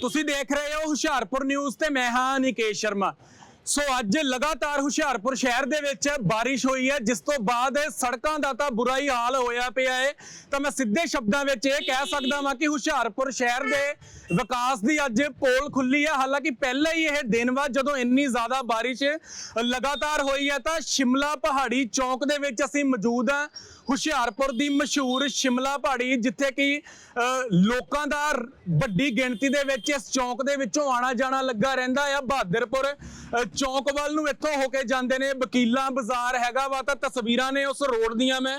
ਤੁਸੀਂ ਦੇਖ ਰਹੇ ਹੋ ਹੁਸ਼ਿਆਰਪੁਰ ਨਿਊਜ਼ ਤੇ ਮੈਂ ਹਾਂ ਨਿਕੇਸ਼ ਸ਼ਰਮਾ। ਸੋ ਅੱਜ ਲਗਾਤਾਰ ਹੁਸ਼ਿਆਰਪੁਰ ਸ਼ਹਿਰ ਦੇ ਵਿੱਚ ਬਾਰਿਸ਼ ਹੋਈ ਹੈ, ਜਿਸ ਤੋਂ ਬਾਅਦ ਸੜਕਾਂ ਦਾ ਤਾਂ ਬੁਰਾ ਹੀ ਹਾਲ ਹੋਇਆ ਪਿਆ ਹੈ ਤਾਂ ਮੈਂ ਸਿੱਧੇ ਸ਼ਬਦਾਂ ਵਿੱਚ ਇਹ ਕਹਿ ਸਕਦਾ ਹਾਂ ਕਿ ਹੁਸ਼ਿਆਰਪੁਰ ਸ਼ਹਿਰ ਦੇ ਵਿਕਾਸ ਦੀ ਅੱਜ ਪੋਲ ਖੁੱਲੀ ਹੈ। ਹਾਲਾਂਕਿ ਪਹਿਲਾਂ ਹੀ ਇਹ ਦਿਨ ਵਾ ਜਦੋਂ ਇੰਨੀ ਜ਼ਿਆਦਾ ਬਾਰਿਸ਼ ਲਗਾਤਾਰ ਹੋਈ ਹੈ, ਤਾਂ ਸ਼ਿਮਲਾ ਪਹਾੜੀ ਚੌਂਕ ਦੇ ਵਿੱਚ ਅਸੀਂ ਮੌਜੂਦ ਹਾਂ। ਹੁਸ਼ਿਆਰਪੁਰ ਦੀ ਮਸ਼ਹੂਰ ਸ਼ਿਮਲਾ ਪਹਾੜੀ, ਜਿੱਥੇ ਕਿ ਲੋਕਾਂ ਦਾ ਵੱਡੀ ਗਿਣਤੀ ਦੇ ਵਿੱਚ ਇਸ ਚੌਂਕ ਦੇ ਵਿੱਚੋਂ ਆਣਾ ਜਾਣਾ ਲੱਗਾ ਰਹਿੰਦਾ ਆ। ਬਹਾਦਰਪੁਰ ਚੌਂਕ ਵੱਲ ਨੂੰ ਇੱਥੋਂ ਹੋ ਕੇ ਜਾਂਦੇ ਨੇ ਵਕੀਲਾਂ ਬਾਜ਼ਾਰ ਹੈਗਾ ਵਾ, ਤਾਂ ਤਸਵੀਰਾਂ ਨੇ ਉਸ ਰੋਡ ਦੀਆਂ ਮੈਂ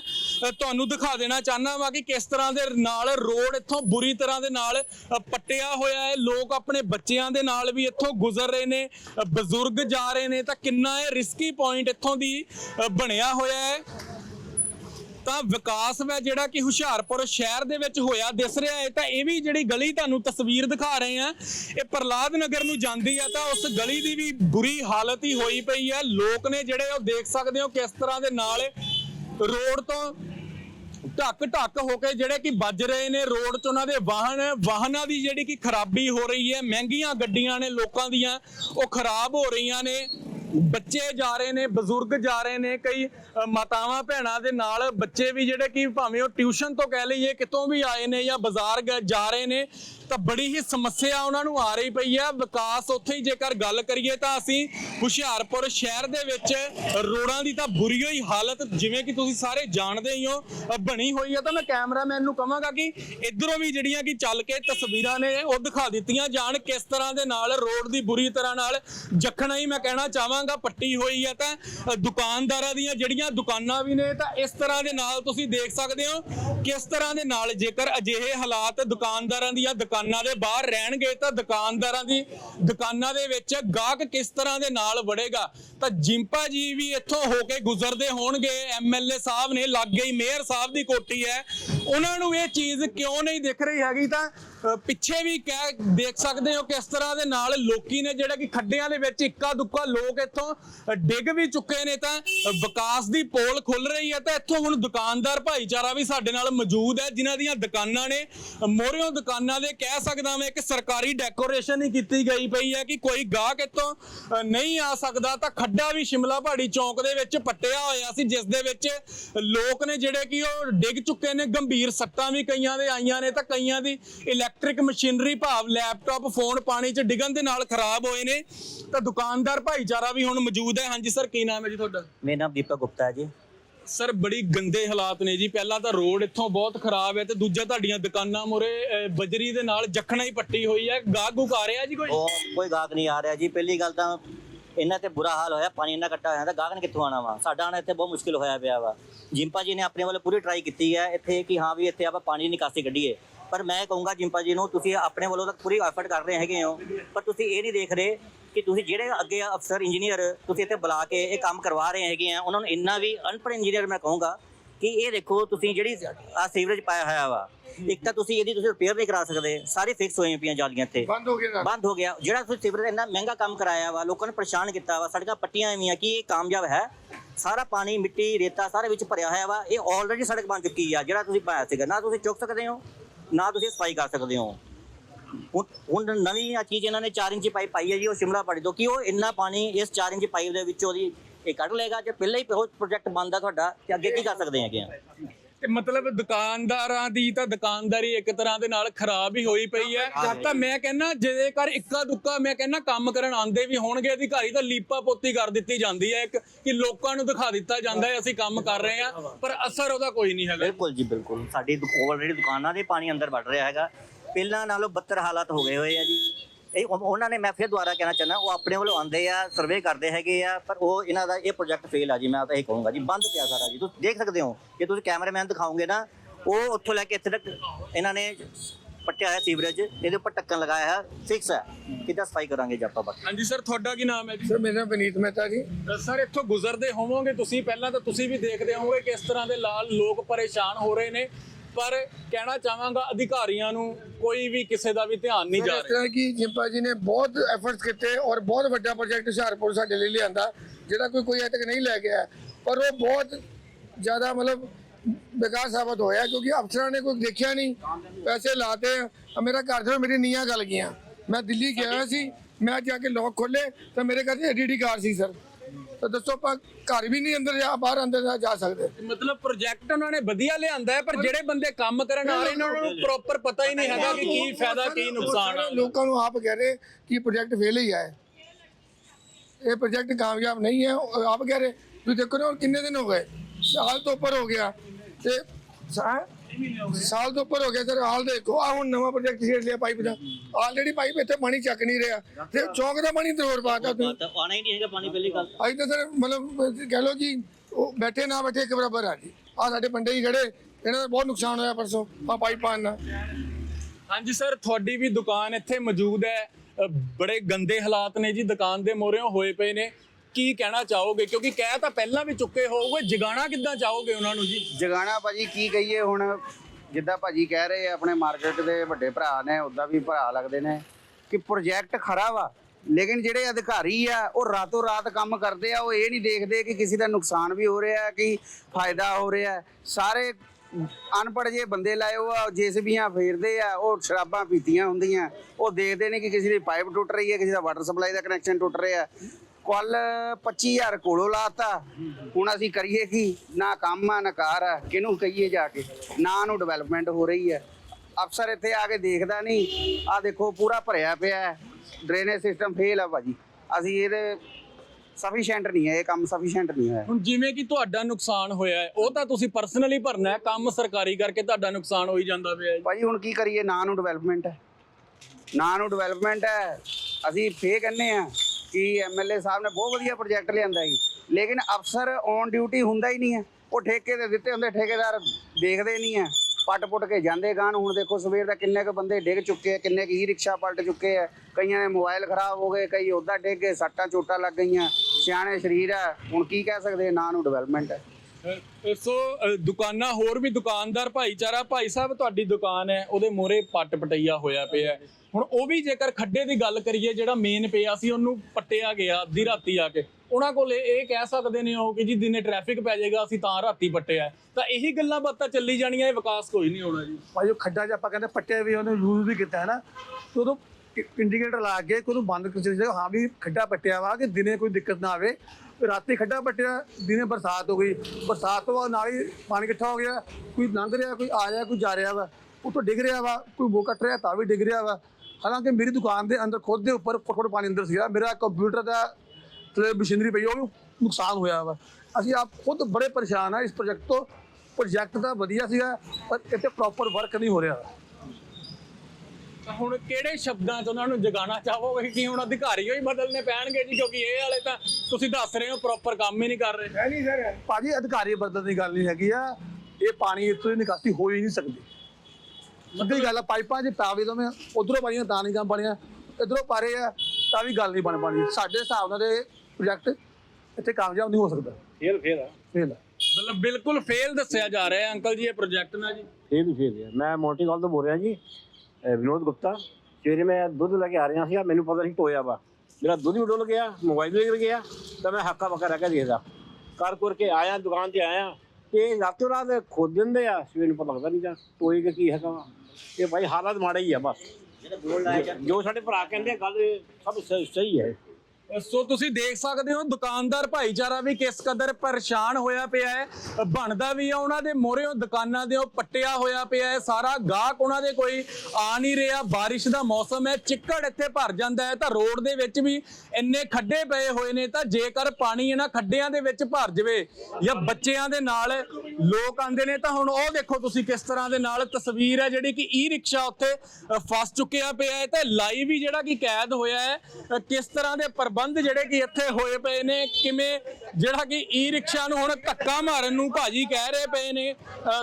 ਤੁਹਾਨੂੰ ਦਿਖਾ ਦੇਣਾ ਚਾਹੁੰਦਾ ਵਾ ਕਿ ਕਿਸ ਤਰ੍ਹਾਂ ਦੇ ਨਾਲ ਰੋਡ ਇੱਥੋਂ ਬੁਰੀ ਤਰ੍ਹਾਂ ਦੇ ਨਾਲ ਪੱਟਿਆ ਹੋਇਆ ਹੈ। ਲੋਕ ਆਪਣੇ ਬੱਚਿਆਂ ਦੇ ਨਾਲ ਵੀ ਇੱਥੋਂ ਗੁਜ਼ਰ ਰਹੇ ਨੇ ਬਜ਼ੁਰਗ ਜਾ ਰਹੇ ਨੇ, ਤਾਂ ਕਿੰਨਾ ਇਹ ਰਿਸਕੀ ਪੁਆਇੰਟ ਇੱਥੋਂ ਦੀ ਬਣਿਆ ਹੋਇਆ ਹੈ। ਤਾਂ ਵਿਕਾਸ ਹੈ ਜਿਹੜਾ ਕਿ ਹੁਸ਼ਿਆਰਪੁਰ ਸ਼ਹਿਰ ਦੇ ਵਿੱਚ ਹੋਇਆ, ਦਿਸ ਰਿਹਾ ਹੈ। ਤਾਂ ਇਹ ਵੀ ਜਿਹੜੀ ਗਲੀ ਤੁਹਾਨੂੰ ਤਸਵੀਰ ਦਿਖਾ ਰਹੇ ਆ ਇਹ ਪ੍ਰਲਾਦ ਨਗਰ ਨੂੰ ਜਾਂਦੀ ਆ ਤਾਂ ਉਸ ਗਲੀ ਦੀ ਵੀ ਬੁਰੀ ਹਾਲਤ ਹੀ ਹੋਈ ਪਈ ਹੈ। ਲੋਕ ਨੇ ਜਿਹੜੇ ਉਹ ਦੇਖ ਸਕਦੇ ਹੋ ਕਿਸ ਤਰ੍ਹਾਂ ਦੇ ਨਾਲ ਰੋਡ ਤੋਂ ਢੱਕ ਢੱਕ ਹੋ ਕੇ ਜਿਹੜੇ ਕਿ ਵੱਜ ਰਹੇ ਨੇ ਰੋਡ 'ਚ ਉਹਨਾਂ ਦੇ ਵਾਹਨ, ਵਾਹਨਾਂ ਦੀ ਜਿਹੜੀ ਕਿ ਖਰਾਬੀ ਹੋ ਰਹੀ ਹੈ। ਮਹਿੰਗੀਆਂ ਗੱਡੀਆਂ ਨੇ ਲੋਕਾਂ ਦੀਆਂ, ਉਹ ਖਰਾਬ ਹੋ ਰਹੀਆਂ ਨੇ। ਬੱਚੇ ਜਾ ਰਹੇ ਨੇ, ਬਜ਼ੁਰਗ ਜਾ ਰਹੇ ਨੇ, ਕਈ ਮਾਤਾਵਾਂ ਭੈਣਾਂ ਦੇ ਨਾਲ ਬੱਚੇ ਵੀ ਜਿਹੜੇ ਕਿ ਭਾਵੇਂ ਉਹ ਟਿਊਸ਼ਨ ਤੋਂ ਕਹਿ ਲਈਏ ਕਿਤੋਂ ਵੀ ਆਏ ਨੇ ਜਾਂ ਬਾਜ਼ਾਰ ਜਾ ਰਹੇ ਨੇ ਤਾਂ ਬੜੀ ਹੀ ਸਮੱਸਿਆ ਉਹਨਾਂ ਨੂੰ ਆ ਰਹੀ ਪਈ ਹੈ ਵਿਕਾਸ ਉੱਥੇ ਹੀ ਜੇਕਰ ਗੱਲ ਕਰੀਏ ਤਾਂ ਅਸੀਂ ਹੁਸ਼ਿਆਰਪੁਰ ਸ਼ਹਿਰ ਦੇ ਵਿੱਚ ਰੋਡਾਂ ਦੀ ਤਾਂ ਬੁਰੀ ਹੋਈ ਹਾਲਤ, ਜਿਵੇਂ ਕਿ ਤੁਸੀਂ ਸਾਰੇ ਜਾਣਦੇ ਹੀ ਹੋ ਬਣੀ ਹੋਈ ਹੈ ਤਾਂ ਮੈਂ ਕੈਮਰਾਮੈਨ ਨੂੰ ਕਹਾਂਗਾ ਕਿ ਇਧਰੋਂ ਵੀ ਜਿਹੜੀਆਂ ਕਿ ਚੱਲ ਕੇ ਤਸਵੀਰਾਂ ਨੇ, ਉਹ ਦਿਖਾ ਦਿੱਤੀਆਂ ਜਾਣ ਕਿਸ ਤਰ੍ਹਾਂ ਦੇ ਨਾਲ ਰੋਡ ਦੀ ਬੁਰੀ ਤਰ੍ਹਾਂ ਨਾਲ ਜਖਣਾ ਹੀ ਮੈਂ ਕਹਿਣਾ ਚਾਹਾਂਗਾ, ਪੱਟੀ ਹੋਈ ਹੈ ਤਾਂ ਦੁਕਾਨਦਾਰਾਂ ਦੀਆਂ ਜਿਹੜੀਆਂ ਦੁਕਾਨਾਂ ਵੀ ਨੇ, ਤਾਂ ਇਸ ਤਰ੍ਹਾਂ ਦੇ ਨਾਲ ਤੁਸੀਂ ਦੇਖ ਸਕਦੇ ਹੋ। ਕਿਸ ਤਰ੍ਹਾਂ ਦੇ ਨਾਲ ਜੇਕਰ ਅਜਿਹੇ ਹਾਲਾਤ ਦੁਕਾਨਦਾਰਾਂ ਦੀਆਂ ਦੁਕਾਨਾਂ ਦੁਕਾਨਾਂ ਦੇ ਬਾਹਰ ਰਹਿਣਗੇ ਤਾਂ ਦੁਕਾਨਦਾਰਾਂ ਦੀ ਦੁਕਾਨਾਂ ਦੇ ਵਿੱਚ ਗਾਹਕ ਕਿਸ ਤਰ੍ਹਾਂ ਦੇ ਨਾਲ ਵੜੇਗਾ? ਤਾਂ ਜਿੰਪਾ ਜੀ ਵੀ ਇੱਥੋਂ ਹੋ ਕੇ ਗੁਜ਼ਰਦੇ ਹੋਣਗੇ। ਐਮਐਲਏ ਸਾਹਿਬ ਨੇ, ਲੱਗੇ ਹੀ ਮੇਅਰ ਸਾਹਿਬ ਦੀ ਕੋਠੀ ਹੈ। ਉਹਨਾਂ ਨੂੰ ਇਹ ਚੀਜ਼ ਕਿਉਂ ਨਹੀਂ ਦਿਖ ਰਹੀ ਹੈਗੀ? ਤਾਂ ਪਿੱਛੇ ਵੀ ਕਹਿ ਦੇਖ ਸਕਦੇ ਹੋ ਕਿਸ ਤਰ੍ਹਾਂ ਦੇ ਨਾਲ ਲੋਕੀ ਨੇ ਜਿਹੜਾ ਕਿ ਖੱਡਿਆਂ ਦੇ ਵਿੱਚ ਇੱਕਾ ਦੁੱਕਾ ਲੋਕ ਇੱਥੋਂ ਡਿੱਗ ਵੀ ਚੁੱਕੇ ਨੇ ਤਾਂ ਵਿਕਾਸ ਦੀ ਪੋਲ ਖੁੱਲ ਰਹੀ ਹੈ ਤਾਂ ਇੱਥੋਂ ਹੁਣ ਦੁਕਾਨਦਾਰ ਭਾਈਚਾਰਾ ਵੀ ਸਾਡੇ ਨਾਲ ਮੌਜੂਦ ਹੈ, ਜਿਨ੍ਹਾਂ ਦੀਆਂ ਦੁਕਾਨਾਂ ਨੇ ਮੋਹਰਿਓਂ ਦੁਕਾਨਾਂ ਦੇ ਕਹਿ ਸਕਦਾ ਮੈਂ ਇੱਕ ਸਰਕਾਰੀ ਡੈਕੋਰੇਸ਼ਨ ਹੀ ਕੀਤੀ ਗਈ ਪਈ ਹੈ ਕਿ ਕੋਈ ਗਾਹਕ ਇੱਥੋਂ ਨਹੀਂ ਆ ਸਕਦਾ ਤਾਂ ਖੱਡਾ ਵੀ ਸ਼ਿਮਲਾ ਪਹਾੜੀ ਚੌਂਕ ਦੇ ਵਿੱਚ ਪੱਟਿਆ ਹੋਇਆ ਸੀ, ਜਿਸ ਦੇ ਵਿੱਚ ਲੋਕ ਨੇ ਜਿਹੜੇ ਕਿ ਉਹ ਡਿੱਗ ਚੁੱਕੇ ਨੇ, ਗੰਭੀਰ ਸੱਟਾਂ ਵੀ ਕਈਆਂ ਦੇ ਆਈਆਂ ਨੇ ਤਾਂ ਕਈਆਂ ਦੀ ਇਲੈਕਟ੍ਰਿਕ ਮਸ਼ੀਨਰੀ ਭਾਵ ਲੈਪਟਾਪ ਫੋਨ ਪਾਣੀ 'ਚ ਡਿੱਗਣ ਦੇ ਨਾਲ ਖਰਾਬ ਹੋਏ ਨੇ। ਤਾਂ ਦੁਕਾਨਦਾਰ ਭਾਈਚਾਰਾ ਵੀ ਹੁਣ ਮੌਜੂਦ ਹੈ। ਹਾਂਜੀ ਸਰ ਕੀ ਨਾਮ ਹੈ ਜੀ ਤੁਹਾਡਾ? ਮੇਰਾ ਨਾਮ ਦੀਪਕ ਗੁਪਤਾ ਹੈ ਜੀ। ਸਰ ਬੜੀ ਗੰਦੇ ਹਾਲਾਤ ਨੇ ਜੀ। ਪਹਿਲਾਂ ਤਾਂ ਰੋਡ ਇੱਥੋਂ ਬਹੁਤ ਖਰਾਬ ਹੈ ਤੇ ਦੂਜਾ ਤੁਹਾਡੀਆਂ ਦੁਕਾਨਾਂ ਮੋਰੇ ਬਜਰੀ ਦੇ ਨਾਲ ਜਖਣਾ ਹੀ ਪੱਟੀ ਹੋਈ ਹੈ। ਗਾਹਕ ਆ ਰਿਹਾ ਜੀ ਕੋਈ? ਕੋਈ ਗਾਹਕ ਨਹੀਂ ਆ ਰਿਹਾ ਜੀ। ਪਹਿਲੀ ਗੱਲ ਤਾਂ ਇਹਨਾਂ ਤੇ ਬੁਰਾ ਹਾਲ ਹੋਇਆ। ਪਾਣੀ ਇੰਨਾ ਇਕੱਠਾ ਹੋਇਆ ਤਾਂ ਗਾਹਕ ਨੇ ਕਿੱਥੋਂ ਆਣਾ ਵਾ? ਸਾਡਾ ਆਣਾ ਇੱਥੇ ਬਹੁਤ ਮੁਸ਼ਕਿਲ ਹੋਇਆ ਪਿਆ ਵਾ। ਜਿੰਪਾ ਜੀ ਨੇ ਆਪਣੇ ਵੱਲੋਂ ਪੂਰੀ ਟਰਾਈ ਕੀਤੀ ਹੈ। ਇੱਥੇ ਕਿ ਹਾਂ ਵੀ ਇੱਥੇ ਆਪਾਂ ਪਾਣੀ ਦੀ ਨਿਕਾਸੀ ਕੱਢੀਏ। ਪਰ ਮੈਂ ਕਹੂੰਗਾ ਜਿੰਪਾ ਜੀ ਨੂੰ ਤੁਸੀਂ ਆਪਣੇ ਵੱਲੋਂ ਤਾਂ ਪੂਰੀ ਐਫਰਟ ਕਰ ਰਹੇ ਹੈਗੇ ਹੋ ਪਰ ਤੁਸੀਂ ਇਹ ਨਹੀਂ ਦੇਖ ਰਹੇ ਕਿ ਤੁਸੀਂ ਜਿਹੜੇ ਅੱਗੇ ਅਫਸਰ ਇੰਜੀਨੀਅਰ ਤੁਸੀਂ ਇੱਥੇ ਬੁਲਾ ਕੇ ਇਹ ਕੰਮ ਕਰਵਾ ਰਹੇ ਹੈਗੇ ਆ ਉਹਨਾਂ ਨੂੰ ਇੰਨਾ ਵੀ ਅਨਪੜ੍ਹ ਇੰਜੀਨੀਅਰ ਮੈਂ ਕਹੂੰਗਾ ਕਿ ਇਹ ਦੇਖੋ ਤੁਸੀਂ ਜਿਹੜੀ ਆ ਸੀਵਰੇਜ ਪਾਇਆ ਹੋਇਆ ਵਾ ਇੱਕ ਤਾਂ ਤੁਸੀਂ ਇਹਦੀ ਤੁਸੀਂ ਰਿਪੇਅਰ ਨਹੀਂ ਕਰਾ ਸਕਦੇ ਸਾਰੀ ਫਿਕਸ ਹੋਈਆਂ ਪਈਆਂ ਜਾਲੀਆਂ ਇੱਥੇ। ਬੰਦ ਹੋ ਗਿਆ ਬੰਦ ਹੋ ਗਿਆ। ਜਿਹੜਾ ਤੁਸੀਂ ਸੀਵਰੇਜ ਇੰਨਾ ਮਹਿੰਗਾ ਕੰਮ ਕਰਾਇਆ ਵਾ ਲੋਕਾਂ ਨੂੰ ਪਰੇਸ਼ਾਨ ਕੀਤਾ ਵਾ ਸੜਕਾਂ ਪੱਟੀਆਂ ਹੋਈਆਂ ਕਿ ਇਹ ਕਾਮਯਾਬ ਹੈ? ਸਾਰਾ ਪਾਣੀ ਮਿੱਟੀ ਰੇਤਾ ਸਾਰੇ ਵਿੱਚ ਭਰਿਆ ਹੋਇਆ ਵਾ ਇਹ ਆਲਰੇਡੀ ਸੜਕ ਬਣ ਚੁੱਕੀ ਆ ਜਿਹੜਾ ਤੁਸੀਂ ਪਾਇਆ ਸੀਗਾ। ਨਾ ਤੁਸੀਂ ਚੁੱਕ ਸਕਦੇ ਹੋ? ਨਾ ਤੁਸੀਂ ਸਫ਼ਾਈ ਕਰ ਸਕਦੇ ਹੋ। ਹੁਣ ਹੁਣ ਨਵੀਂ ਆ ਚੀਜ਼ ਇਹਨਾਂ ਨੇ 4 ਇੰਚੀ ਪਾਈਪ ਪਾਈ ਹੈ ਜੀ, ਉਹ ਸ਼ਿਮਲਾ ਪਾੜੀ ਤੋਂ। ਕਿ ਉਹ ਇੰਨਾ ਪਾਣੀ ਇਸ 4 ਇੰਚੀ ਪਾਈਪ ਦੇ ਵਿੱਚ ਉਹਦੀ ਇਹ ਕੱਢ ਲਏਗਾ? ਜੇ ਪਹਿਲਾਂ ਹੀ ਉਹ ਪ੍ਰੋਜੈਕਟ ਬਣਦਾ ਤੁਹਾਡਾ, ਤੇ ਅੱਗੇ ਕੀ ਕਰ ਸਕਦੇ ਹੈਗੇ ਆ? ਤੇ ਮਤਲਬ ਦੁਕਾਨਦਾਰਾਂ ਦੀ ਤਾਂ ਦੁਕਾਨਦਾਰੀ ਇੱਕ ਤਰ੍ਹਾਂ ਦੇ ਨਾਲ ਖਰਾਬ ਹੀ ਹੋਈ ਪਈ ਹੈ। ਤਾਂ ਮੈਂ ਕਹਿੰਨਾ ਜੇਕਰ ਇੱਕਾ ਦੁੱਕਾ ਮੈਂ ਕਹਿੰਨਾ ਕੰਮ ਕਰਨ ਆਂਦੇ ਵੀ ਹੋਣਗੇ ਅਧਿਕਾਰੀ ਤਾਂ ਲੀਪਾ ਪੋਤੀ ਕਰ ਦਿੱਤੀ ਜਾਂਦੀ ਹੈ ਇੱਕ ਕਿ ਲੋਕਾਂ ਨੂੰ ਦਿਖਾ ਦਿੱਤਾ ਜਾਂਦਾ ਹੈ ਅਸੀਂ ਕੰਮ ਕਰ ਰਹੇ ਹਾਂ ਪਰ ਅਸਰ ਉਹਦਾ ਕੋਈ ਨਹੀਂ ਹੈਗਾ। ਬਿਲਕੁਲ ਜੀ ਬਿਲਕੁਲ। ਸਾਡੀ ਆਲਰੇਡੀ ਦੁਕਾਨਾਂ ਦੇ ਪਾਣੀ ਅੰਦਰ ਵੜ ਰਿਹਾ ਹੈਗਾ ਪਹਿਲਾਂ ਨਾਲੋਂ ਬੱਤਰ ਹਾਲਾਤ ਹੋ ਗਏ ਹੋਏ ਆ ਜੀ। ਇਹ ਉਹ- ਉਹਨਾਂ ਨੇ ਮੈਂ ਫਿਰ ਦੁਬਾਰਾ ਕਹਿਣਾ ਚਾਹੁੰਦਾ ਉਹ ਆਪਣੇ ਵੱਲੋਂ ਆਉਂਦੇ ਆ ਸਰਵੇ ਕਰਦੇ ਹੈਗੇ ਆ ਪਰ ਉਹ ਇਹਨਾਂ ਦਾ ਇਹ ਪ੍ਰੋਜੈਕਟ ਫੇਲ ਆ ਜੀ ਮੈਂ ਤਾਂ ਇਹ ਕਹੂੰਗਾ ਜੀ ਬੰਦ ਪਿਆ ਸਾਰਾ ਜੀ। ਤੁਸੀਂ ਦੇਖ ਸਕਦੇ ਹੋ ਜੇ ਤੁਸੀਂ ਕੈਮਰਾਮੈਨ ਦਿਖਾਓਗੇ ਨਾ ਉਹ ਉੱਥੋਂ ਲੈ ਕੇ ਇੱਥੇ ਤੱਕ ਇਹਨਾਂ ਨੇ ਪੱਟਿਆ ਹੋਇਆ ਸੀਵਰੇਜ ਇਹਦੇ ਉੱਪਰ ਟੱਕਣ ਲਗਾਇਆ ਹੈ ਫਿਕਸ ਹੈ। ਕਿੱਦਾਂ ਸਫ਼ਾਈ ਕਰਾਂਗੇ ਜੀ ਆਪਾਂ ਬਾਕੀ? ਹਾਂਜੀ ਸਰ ਤੁਹਾਡਾ ਕੀ ਨਾਮ ਹੈ ਜੀ? ਸਰ ਮੇਰਾ ਨਾਮ ਵਿਨੀਤ ਮਹਿਤਾ ਜੀ। ਸਰ ਇੱਥੋਂ ਗੁਜ਼ਰਦੇ ਹੋਵੋਗੇ ਤੁਸੀਂ ਪਹਿਲਾਂ ਤਾਂ ਤੁਸੀਂ ਵੀ ਦੇਖਦੇ ਹੋਵੋਗੇ ਕਿਸ ਤਰ੍ਹਾਂ ਦੇ ਲਾਲ ਲੋਕ ਪਰੇਸ਼ਾਨ ਹੋ ਰਹੇ ਨੇ। ਪਰ ਕਹਿਣਾ ਚਾਹਾਂਗਾ ਅਧਿਕਾਰੀਆਂ ਨੂੰ ਕੋਈ ਵੀ ਕਿਸੇ ਦਾ ਵੀ ਧਿਆਨ ਨਹੀਂ ਜਾ ਇਸ ਰਿਹਾ। ਤਰ੍ਹਾਂ ਕਿ ਜਿੰਪਾ ਜੀ ਨੇ ਬਹੁਤ ਐਫਰਟਸ ਕੀਤੇ ਔਰ ਬਹੁਤ ਵੱਡਾ ਪ੍ਰੋਜੈਕਟ ਹੁਸ਼ਿਆਰਪੁਰ ਸਾਡੇ ਲਈ ਲਿਆਂਦਾ ਜਿਹੜਾ ਕੋਈ ਕੋਈ ਅਜੇ ਤੱਕ ਨਹੀਂ ਲੈ ਗਿਆ। ਪਰ ਉਹ ਬਹੁਤ ਜ਼ਿਆਦਾ ਮਤਲਬ ਬੇਕਾਰ ਸਾਬਤ ਹੋਇਆ ਕਿਉਂਕਿ ਅਫਸਰਾਂ ਨੇ ਕੋਈ ਦੇਖਿਆ ਨਹੀਂ ਪੈਸੇ ਲਾਤੇ ਮੇਰਾ ਘਰ ਤੋਂ ਮੇਰੀ ਨੀਆਂ ਗਲ ਗਈਆਂ। ਮੈਂ ਦਿੱਲੀ ਗਿਆ ਸੀ ਮੈਂ ਜਾ ਕੇ ਲੋਕ ਖੋਲੇ ਤਾਂ ਮੇਰੇ ਘਰ ਐਡੀਡੀ ਕਾਰ ਸੀ ਸਰ। ਤਾਂ ਦੱਸੋ ਆਪਾਂ ਘਰ ਵੀ ਨਹੀਂ ਅੰਦਰ ਜਾ ਬਾਹਰ ਅੰਦਰ ਨਾ ਜਾ ਸਕਦੇ। ਮਤਲਬ ਪ੍ਰੋਜੈਕਟ ਉਹਨਾਂ ਨੇ ਵਧੀਆ ਲਿਆਂਦਾ ਹੈ ਪਰ ਜਿਹੜੇ ਬੰਦੇ ਕੰਮ ਕਰਨ ਰਹੇ ਨੇ ਉਹਨਾਂ ਨੂੰ ਪ੍ਰੋਪਰ ਪਤਾ ਹੀ ਨਹੀਂ ਹੈਗਾ ਕਿ ਕੀ ਫਾਇਦਾ ਕੀ ਨੁਕਸਾਨ ਸਾਰੇ ਲੋਕਾਂ ਨੂੰ ਆਪ ਕਹਿ ਰਹੇ ਕਿ ਪ੍ਰੋਜੈਕਟ ਫੇਲ ਹੀ ਹੈ ਇਹ। ਪ੍ਰੋਜੈਕਟ ਕਾਮਯਾਬ ਨਹੀਂ ਹੈ ਆਪ ਕਹਿ ਰਹੇ। ਤੁਸੀਂ ਦੇਖੋ ਨਾ ਕਿੰਨੇ ਦਿਨ ਹੋ ਗਏ ਸਾਲ ਤੋਂ ਉੱਪਰ ਹੋ ਗਿਆ। ਤੇ ਸਾਲ ਤੋਂ ਉੱਪਰ ਹੋ ਗਿਆ ਸਰ ਹਾਲ ਦੇਖੋ। ਆ ਹੁਣ ਨਵਾਂ ਪ੍ਰੋਜੈਕਟ ਛੇੜ ਲਿਆ ਪਾਈਪ ਦਾ। ਆਲਰੇਡੀ ਪਾਈਪ ਇੱਥੇ ਪਾਣੀ ਚੱਕ ਨਹੀਂ ਰਿਹਾ। ਤੇ ਚੌਂਕ ਦਾ ਪਾਣੀ ਤਰੋੜ ਪਾਤਾ ਤੁਸੀਂ ਤਾਂ ਆਣਾ ਹੀ ਨਹੀਂ ਹੈਗਾ ਪਾਣੀ ਪਹਿਲੀ ਗੱਲ। ਅੱਜ ਤਾਂ ਸਰ ਮਤਲਬ ਕਹਿ ਲਓ ਜੀ ਉਹ ਬੈਠੇ ਨਾ ਬੈਠੇ ਇੱਕ ਬਰਾਬਰ ਆ ਜੀ। ਆ ਸਾਡੇ ਪੰਡੇ ਹੀ ਖੜੇ। ਇਹਨਾਂ ਦਾ ਬਹੁਤ ਨੁਕਸਾਨ ਹੋਇਆ ਪਰਸੋਂ ਆ ਪਾਈਪ ਪਾਣ ਨਾਲ। ਹਾਂਜੀ ਸਰ ਤੁਹਾਡੀ ਵੀ ਦੁਕਾਨ ਇੱਥੇ ਮੌਜੂਦ ਹੈ। ਅ, ਬੜੇ ਗੰਦੇ ਹਾਲਾਤ ਨੇ ਜੀ ਦੁਕਾਨ ਦੇ ਮੋਹਰਿਓਂ ਹੋਏ ਪਏ ਨੇ। ਕੀ ਕਹਿਣਾ ਚਾਹੋਗੇ? ਕਿਉਂਕਿ ਕਹਿ ਤਾਂ ਪਹਿਲਾਂ ਵੀ ਚੁੱਕੇ ਹੋਵੋਗੇ, ਜਗਾਣਾ ਕਿੱਦਾਂ ਚਾਹੋਗੇ ਉਹਨਾਂ ਨੂੰ ਜੀ? ਜਗਾਣਾ ਭਾਜੀ, ਕੀ ਕਹੀਏ ਹੁਣ? ਜਿੱਦਾਂ ਭਾਜੀ ਕਹਿ ਰਹੇ ਆ, ਆਪਣੇ ਮਾਰਕੀਟ ਦੇ ਵੱਡੇ ਭਰਾ ਨੇ ਉਦਾਂ ਵੀ ਭਰਾ ਲੱਗਦੇ ਨੇ, ਕਿ ਪ੍ਰੋਜੈਕਟ ਖਰਾ ਵਾ। ਲੇਕਿਨ ਜਿਹੜੇ ਅਧਿਕਾਰੀ ਆ, ਉਹ ਰਾਤੋਂ ਰਾਤ ਕੰਮ ਕਰਦੇ ਆ, ਉਹ ਇਹ ਨਹੀਂ ਦੇਖਦੇ ਕਿ ਕਿਸੇ ਦਾ ਨੁਕਸਾਨ ਵੀ ਹੋ ਰਿਹਾ, ਕਿ ਫਾਇਦਾ ਹੋ ਰਿਹਾ। ਸਾਰੇ ਅਨਪੜ੍ਹ ਜੇ ਬੰਦੇ ਲਾਏ ਉਹ ਆ ਜੇਸੀਬੀਆਂ ਫੇਰਦੇ ਆ, ਉਹ ਸ਼ਰਾਬਾਂ ਪੀਤੀਆਂ ਹੁੰਦੀਆਂ। ਉਹ ਦੇਖਦੇ ਨੇ ਕਿ ਕਿਸੇ ਦੀ ਪਾਈਪ ਟੁੱਟ ਰਹੀ ਹੈ, ਕਿਸੇ ਦਾ ਵਾਟਰ ਸਪਲਾਈ ਦਾ ਕਨੈਕਸ਼ਨ ਟੁੱਟ ਰਿਹਾ। ਕੱਲ 25000 ਕੋਲੋਂ ਲਾਤਾ। ਹੁਣ ਅਸੀਂ ਕਰੀਏ ਕੀ? ਨਾ ਕੰਮ ਆ ਨਾ ਕਾਰ ਆ। ਕਿਹਨੂੰ ਕਹੀਏ ਜਾ ਕੇ? ਨਾ ਨੂੰ ਡਿਵੈਲਪਮੈਂਟ ਹੋ ਰਹੀ ਹੈ ਅਫਸਰ ਇੱਥੇ ਆ ਕੇ ਦੇਖਦਾ ਨਹੀਂ। ਆ ਦੇਖੋ ਪੂਰਾ ਭਰਿਆ ਪਿਆ ਡਰੇਨੇਜ ਸਿਸਟਮ ਫੇਲ ਆ ਭਾਜੀ। ਅਸੀਂ ਇਹਦੇ ਸਫੀਸ਼ੀਐਂਟ ਨਹੀਂ ਹੈ ਇਹ ਕੰਮ ਸਫੀਸ਼ੀਐਂਟ ਨਹੀਂ ਹੈ ਹੁਣ ਜਿਵੇਂ ਕਿ ਤੁਹਾਡਾ ਨੁਕਸਾਨ ਹੋਇਆ ਹੈ ਉਹ ਤਾਂ ਤੁਸੀਂ ਪਰਸਨਲੀ ਭਰਨਾ ਹੈ। ਕੰਮ ਸਰਕਾਰੀ ਕਰਕੇ ਤੁਹਾਡਾ ਨੁਕਸਾਨ ਹੋ ਹੀ ਜਾਂਦਾ ਪਿਆ ਹੈ। ਜੀ। ਭਾਜੀ ਹੁਣ ਕੀ ਕਰੀਏ? ਨਾ ਨੂੰ ਡਿਵੈਲਪਮੈਂਟ ਹੈ। ਨਾ ਨੂੰ ਡਿਵੈਲਪਮੈਂਟ ਹੈ। ਅਸੀਂ ਫੇਰ ਕਹਿੰਦੇ ਆ ਕਿ ਐਮਐਲਏ ਸਾਹਿਬ ਨੇ ਬਹੁਤ ਵਧੀਆ ਪ੍ਰੋਜੈਕਟ ਲਿਆਂਦਾ ਸੀ ਲੇਕਿਨ ਅਫਸਰ ਔਨ ਡਿਊਟੀ ਹੁੰਦਾ ਹੀ ਨਹੀਂ ਹੈ। ਉਹ ਠੇਕੇ ਦੇ ਦਿੱਤੇ ਹੁੰਦੇ, ਠੇਕੇਦਾਰ ਦੇਖਦੇ ਨਹੀਂ ਹੈ। ਪੱਟ ਪੁੱਟ ਕੇ ਜਾਂਦੇ ਗਾਣ ਹੁਣ ਦੇਖੋ ਸਵੇਰ ਦਾ ਕਿੰਨੇ ਕੁ ਬੰਦੇ ਡਿੱਗ ਚੁੱਕੇ ਆ, ਕਿੰਨੇ ਕੁ ਈ ਰਿਕਸ਼ਾ ਪਲਟ ਚੁੱਕੇ ਆ। ਕਈਆਂ ਦੇ ਮੋਬਾਈਲ ਖਰਾਬ ਹੋ ਗਏ, ਕਈ ਉੱਦਾਂ ਡਿੱਗ ਗਏ, ਸੱਟਾਂ ਚੋਟਾਂ ਲੱਗ ਗਈਆਂ। ਸਿਆਣੇ ਸਰੀਰ ਆ। ਹੁਣ ਕੀ ਕਹਿ ਸਕਦੇ, ਨਾ ਨੂੰ ਡਿਵੈਲਪਮੈਂਟ ਹੈ। ਸੋ ਦੁਕਾਨਾਂ, ਹੋਰ ਵੀ ਦੁਕਾਨਦਾਰ, ਭਾਈਚਾਰਾ। ਭਾਈ ਸਾਹਿਬ, ਤੁਹਾਡੀ ਦੁਕਾਨ ਹੈ, ਉਹਦੇ ਮੋਰੇ ਪੱਟ ਪਟਈਆ ਹੋਇਆ ਪਿਆ ਹੁਣ ਉਹ ਵੀ ਜੇਕਰ ਖੱਡੇ ਦੀ ਗੱਲ ਕਰੀਏ, ਜਿਹੜਾ ਮੇਨ ਪਿਆ ਸੀ, ਉਹਨੂੰ ਪੱਟਿਆ ਗਿਆ ਅੱਧੀ ਰਾਤੀ ਆ ਕੇ। ਉਹਨਾਂ ਕੋਲ ਇਹ ਕਹਿ ਸਕਦੇ ਨੇ ਉਹ ਕਿ ਜੀ ਦਿਨੇ ਟ੍ਰੈਫਿਕ ਪੈ ਜਾਏਗਾ, ਅਸੀਂ ਤਾਂ ਰਾਤੀ ਪੱਟਿਆ ਤਾਂ ਇਹੀ ਗੱਲਾਂ ਬਾਤਾਂ ਚੱਲੀ ਜਾਣੀਆਂ, ਇਹ ਵਿਕਾਸ ਕੋਈ ਨਹੀਂ ਹੋਣਾ ਜੀ। ਭਾਈ, ਉਹ ਖੱਡਾ ਜਿਹਾ ਆਪਾਂ ਕਹਿੰਦੇ ਪੱਟਿਆ ਵੀ, ਉਹਨੂੰ ਯੂਜ਼ ਵੀ ਕੀਤਾ ਹੈ ਨਾ ਉਦੋਂ ਇੰਡੀਕੇਟਰ ਲਾ ਕੇ ਕੋਈ ਬੰਦ ਕਰ ਸਕਦੇ ਹਾਂ ਵੀ ਖੱਡਾ ਪੱਟਿਆ ਵਾ ਕਿ ਦਿਨੇ ਕੋਈ ਦਿੱਕਤ ਨਾ ਆਵੇ। ਰਾਤੀ ਖੱਡਾ ਪੱਟਿਆ, ਦਿਨੇ ਬਰਸਾਤ ਹੋ ਗਈ। ਬਰਸਾਤ ਤੋਂ ਬਾਅਦ ਨਾਲ ਹੀ ਪਾਣੀ ਇਕੱਠਾ ਹੋ ਗਿਆ। ਕੋਈ ਲੰਘ ਰਿਹਾ, ਕੋਈ ਆ ਰਿਹਾ, ਕੋਈ ਜਾ ਰਿਹਾ ਵਾ। ਉੱਤੋਂ ਡਿੱਗ ਰਿਹਾ ਵਾ ਕੋਈ ਬੋ ਕੱਟ ਰਿਹਾ ਤਾਂ ਵੀ ਡਿੱਗ ਰਿਹਾ ਵਾ। ਹਾਲਾਂਕਿ ਮੇਰੀ ਦੁਕਾਨ ਦੇ ਅੰਦਰ ਖੁਦ ਦੇ ਉੱਪਰ ਫੁੱਟ ਫੁੱਟ ਪਾਣੀ ਅੰਦਰ ਸੀਗਾ ਮੇਰਾ ਕੰਪਿਊਟਰ ਦਾ ਤੇ ਮਸ਼ੀਨਰੀ ਪਈ ਉਹ ਵੀ ਨੁਕਸਾਨ ਹੋਇਆ ਵਾ। ਅਸੀਂ ਆਪ ਖੁਦ ਬੜੇ ਪਰੇਸ਼ਾਨ ਆ ਇਸ ਪ੍ਰੋਜੈਕਟ ਤੋਂ। ਪ੍ਰੋਜੈਕਟ ਤਾਂ ਵਧੀਆ ਸੀਗਾ ਪਰ ਇੱਥੇ ਪ੍ਰੋਪਰ ਵਰਕ ਨਹੀਂ ਹੋ ਰਿਹਾ। ਤਾਂ ਹੁਣ ਕਿਹੜੇ ਸ਼ਬਦਾਂ 'ਚ ਉਹਨਾਂ ਨੂੰ ਜਗਾਉਣਾ ਚਾਹੋਗੇ? ਕਿ ਹੁਣ ਅਧਿਕਾਰੀ ਹੀ ਬਦਲਨੇ ਪੈਣਗੇ ਜੀ ਕਿਉਂਕਿ ਇਹ ਵਾਲੇ ਤਾਂ ਤੁਸੀਂ ਦੱਸ ਰਹੇ ਹੋ ਪ੍ਰੋਪਰ ਕੰਮ ਹੀ ਨਹੀਂ ਕਰ ਰਹੇ। ਹੈ ਨਹੀਂ ਸਰ। ਭਾਜੀ ਅਧਿਕਾਰੀ ਬਦਲਣ ਦੀ ਗੱਲ ਨਹੀਂ ਹੈਗੀ ਆ। ਇਹ ਪਾਣੀ ਇੱਥੋਂ ਦੀ ਨਿਕਾਸੀ ਹੋ ਹੀ ਨਹੀਂ ਸਕਦੀ। ਸਿੱਧੀ ਗੱਲ ਆ ਪਾਈਪਾਂ 'ਚ ਪਾਵੇ ਤੋਂ ਮੈਂ ਉਧਰੋਂ ਪਾਣੀਆਂ ਤਾਂ ਨਹੀਂ ਕੰਮ ਬਣਿਆ ਇਧਰੋਂ ਪਾਰੇ ਆ ਤਾਂ ਵੀ ਗੱਲ ਨਹੀਂ ਬਣ ਪਾਣੀ। ਸਾਡੇ ਹਿਸਾਬ ਨਾਲ ਇਹ ਪ੍ਰੋਜੈਕਟ ਇੱਥੇ ਕਾਮਯਾਬ ਨਹੀਂ ਹੋ ਸਕਦਾ। ਫੇਲ ਫੇਲ ਆ। ਫੇਲ ਮਤਲਬ ਬਿਲਕੁਲ ਫੇਲ ਦੱਸਿਆ ਜਾ ਰਿਹਾ ਹੈ ਅੰਕਲ ਜੀ ਇਹ ਪ੍ਰੋਜੈਕਟ ਨਾ ਜੀ। ਫੇਲ ਹੀ ਫੇਲ ਆ ਮੈਂ ਮੌਂਟੀ ਕਾਲ ਤੋਂ ਬੋਲ ਰਿਹਾ ਜੀ ਅਹ ਵਿਨੋਦ ਗੁਪਤਾ। ਸਵੇਰੇ ਮੈਂ ਦੁੱਧ ਲੈ ਕੇ ਆ ਰਿਹਾ ਸੀ ਮੈਨੂੰ ਪਤਾ ਨਹੀਂ ਟੋਇਆ ਵਾ। ਮੇਰਾ ਦੁੱਧ ਵੀ ਡੁੱਲ ਗਿਆ ਮੋਬਾਈਲ ਵੀ ਗਿਰ ਗਿਆ ਤਾਂ ਮੈਂ ਹੱਕਾ ਬੱਕਾ ਰਹਿ ਕੇ ਦੇਖਦਾ। ਕਰ ਕਰ ਕੇ ਆਇਆ ਦੁਕਾਨ ਤੇ ਆਇਆ ਤੇ ਰਾਤੋਂ ਰਾਤ ਖੋਦ ਦਿੰਦੇ ਆ ਸਵੇਰ ਨੂੰ ਪਤਾ ਲੱਗਦਾ ਨਹੀਂ ਜਾਂ ਟੋਏ ਕਿ ਕੀ ਹੈਗਾ ਵਾ। ਇਹ ਭਾਈ ਹਾਲਾਤ ਮਾੜੇ ਹੀ ਆ ਬਸ। ਜੋ ਸਾਡੇ ਭਰਾ ਕਹਿੰਦੇ ਆ, ਗੱਲ ਇਹ ਸਭ ਸਹੀ ਹੈ। ਸੋ ਤੁਸੀਂ ਦੇਖ ਸਕਦੇ ਹੋ, ਦੁਕਾਨਦਾਰ ਭਾਈਚਾਰਾ ਵੀ ਕਿਸ ਕਦਰ ਪਰੇਸ਼ਾਨ ਹੋਇਆ ਪਿਆ ਹੈ। ਬਣਦਾ ਵੀ ਆ ਉਹਨਾਂ ਦੇ ਮੋਹਰਿਓਂ ਦੁਕਾਨਾਂ ਦੇ ਉਹ ਪੱਟਿਆ ਹੋਇਆ ਪਿਆ ਹੈ। ਸਾਰਾ ਗਾਹਕ ਉਹਨਾਂ ਦੇ ਕੋਈ ਆ ਨਹੀਂ ਰਿਹਾ। ਬਾਰਿਸ਼ ਦਾ ਮੌਸਮ ਹੈ, ਚਿੱਕੜ ਇੱਥੇ ਭਰ ਜਾਂਦਾ ਹੈ। ਤਾਂ ਰੋਡ ਦੇ ਵਿੱਚ ਵੀ ਇੰਨੇ ਖੱਡੇ ਪਏ ਹੋਏ ਨੇ, ਤਾਂ ਜੇਕਰ ਪਾਣੀ ਇਹਨਾਂ ਖੱਡਿਆਂ ਦੇ ਵਿੱਚ ਭਰ ਜਵੇ ਜਾਂ ਬੱਚਿਆਂ ਦੇ ਨਾਲ ਲੋਕ ਆਂਦੇ ਨੇ, ਤਾਂ ਹੁਣ ਉਹ ਦੇਖੋ ਤੁਸੀਂ ਕਿਸ ਤਰ੍ਹਾਂ ਦੇ ਨਾਲ ਤਸਵੀਰ ਹੈ, ਜਿਹੜੀ ਕਿ ਈ ਰਿਕਸ਼ਾ ਉੱਥੇ ਫਸ ਚੁੱਕਿਆ ਪਿਆ ਹੈ। ਤੇ ਲਾਈਵ ਵੀ ਜਿਹੜਾ ਕਿ ਕੈਦ ਹੋਇਆ ਹੈ, ਕਿਸ ਤਰ੍ਹਾਂ ਦੇ ਪ੍ਰਬੰਧ ਜਿਹੜੇ ਕਿ ਇੱਥੇ ਹੋਏ ਪਏ ਨੇ, ਕਿਵੇਂ ਜਿਹੜਾ ਕਿ ਈ ਰਿਕਸ਼ਾ ਨੂੰ ਹੁਣ ਧੱਕਾ ਮਾਰਨ ਨੂੰ ਭਾਜੀ ਕਹਿ ਰਹੇ ਪਏ ਨੇ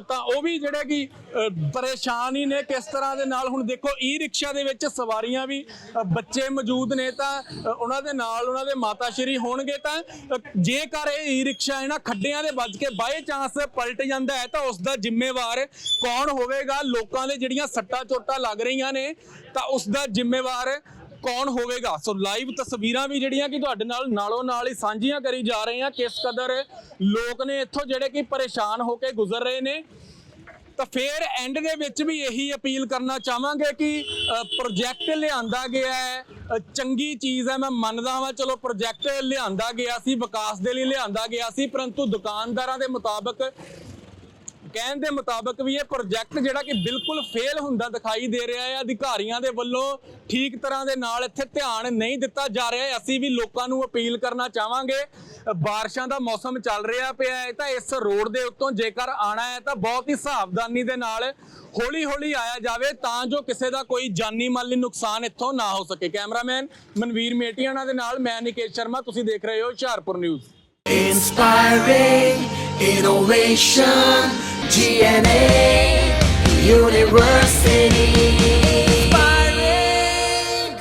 ਤਾਂ ਉਹ ਵੀ ਜਿਹੜੇ ਕਿ ਪਰੇਸ਼ਾਨ ਹੀ ਨੇ ਕਿਸ ਤਰ੍ਹਾਂ ਦੇ ਨਾਲ। ਹੁਣ ਦੇਖੋ ਈ ਰਿਕਸ਼ਾ ਦੇ ਵਿੱਚ ਸਵਾਰੀਆਂ ਵੀ ਬੱਚੇ ਮੌਜੂਦ ਨੇ ਤਾਂ ਉਹਨਾਂ ਦੇ ਨਾਲ ਉਹਨਾਂ ਦੇ ਮਾਤਾ ਸ਼੍ਰੀ ਹੋਣਗੇ ਤਾਂ ਜੇਕਰ ਇਹ ਈ ਰਿਕਸ਼ਾ ਇਹਨਾਂ ਖੱਡਿਆਂ ਦੇ ਵੱਜ ਕੇ ਬਾਏ ਚਾਂਸ ਪਲਟ ਜਾਂਦਾ ਹੈ, ਤਾਂ ਉਸ ਦਾ ਜ਼ਿੰਮੇਵਾਰ ਕੌਣ ਹੋਵੇਗਾ? ਲੋਕਾਂ ਦੇ ਜਿਹੜੀਆਂ ਸੱਟਾਂ ਚੋਟਾਂ ਲੱਗ ਰਹੀਆਂ ਨੇ, ਤਾਂ ਉਸ ਦਾ ਜ਼ਿੰਮੇਵਾਰ ਕੌਣ ਹੋਵੇਗਾ? ਸੋ ਲਾਈਵ ਤਸਵੀਰਾਂ ਵੀ ਜਿਹੜੀਆਂ ਕਿ ਤੁਹਾਡੇ ਨਾਲ, ਨਾਲੋਂ ਨਾਲ ਹੀ ਸਾਂਝੀਆਂ ਕਰੀ ਜਾ ਰਹੇ ਹਾਂ। ਕਿਸ ਕਦਰ ਲੋਕ ਨੇ ਇੱਥੋਂ ਜਿਹੜੇ ਕਿ ਪਰੇਸ਼ਾਨ ਹੋ ਕੇ ਗੁਜ਼ਰ ਰਹੇ ਨੇ। ਤਾਂ ਫਿਰ ਐਂਡ ਦੇ ਵਿੱਚ ਵੀ ਇਹੀ ਅਪੀਲ ਕਰਨਾ ਚਾਹਾਂਗੇ ਕਿ ਪ੍ਰੋਜੈਕਟ ਲਿਆਂਦਾ ਗਿਆ ਹੈ। ਚੰਗੀ ਚੀਜ਼ ਹੈ, ਮੈਂ ਮੰਨਦਾ ਹਾਂ ਚਲੋ ਪ੍ਰੋਜੈਕਟ ਲਿਆਂਦਾ ਗਿਆ ਸੀ, ਵਿਕਾਸ ਦੇ ਲਈ ਲਿਆਂਦਾ ਗਿਆ ਸੀ, ਪਰੰਤੂ ਦੁਕਾਨਦਾਰਾਂ ਦੇ ਮੁਤਾਬਕ ਕਹਿਣ ਦੇ ਮੁਤਾਬਕ ਵੀ ਇਹ ਪ੍ਰੋਜੈਕਟ ਜਿਹੜਾ ਕਿ ਬਿਲਕੁਲ ਫੇਲ ਹੁੰਦਾ ਦਿਖਾਈ ਦੇ ਰਿਹਾ ਹੈ। ਅਧਿਕਾਰੀਆਂ ਦੇ ਵੱਲੋਂ ਠੀਕ ਤਰ੍ਹਾਂ ਦੇ ਨਾਲ ਇੱਥੇ ਧਿਆਨ ਨਹੀਂ ਦਿੱਤਾ ਜਾ ਰਿਹਾ ਹੈ। ਅਸੀਂ ਵੀ ਲੋਕਾਂ ਨੂੰ ਅਪੀਲ ਕਰਨਾ ਚਾਹਾਂਗੇ। ਬਾਰਿਸ਼ਾਂ ਦਾ ਮੌਸਮ ਚੱਲ ਰਿਹਾ ਪਿਆ ਹੈ ਤਾਂ ਇਸ ਰੋਡ ਦੇ ਉੱਤੋਂ ਜੇਕਰ ਆਣਾ ਹੈ ਤਾਂ ਬਹੁਤ ਹੀ ਸਾਵਧਾਨੀ ਦੇ ਨਾਲ ਹੌਲੀ ਹੌਲੀ ਆਇਆ ਜਾਵੇ ਤਾਂ ਜੋ ਕਿਸੇ ਦਾ ਕੋਈ ਜਾਨੀ ਮਾਲੀ ਨੁਕਸਾਨ ਇੱਥੋਂ ਨਾ ਹੋ ਸਕੇ। ਕੈਮਰਾਮੈਨ ਮਨਵੀਰ ਮੇਟੀਆਣਾ ਦੇ ਨਾਲ ਮੈਂ ਨਿਕੇਸ਼ ਸ਼ਰਮਾ। ਤੁਸੀਂ ਦੇਖ ਰਹੇ ਹੋ Hoshiarpur news. Inspiring innovation, GNA University.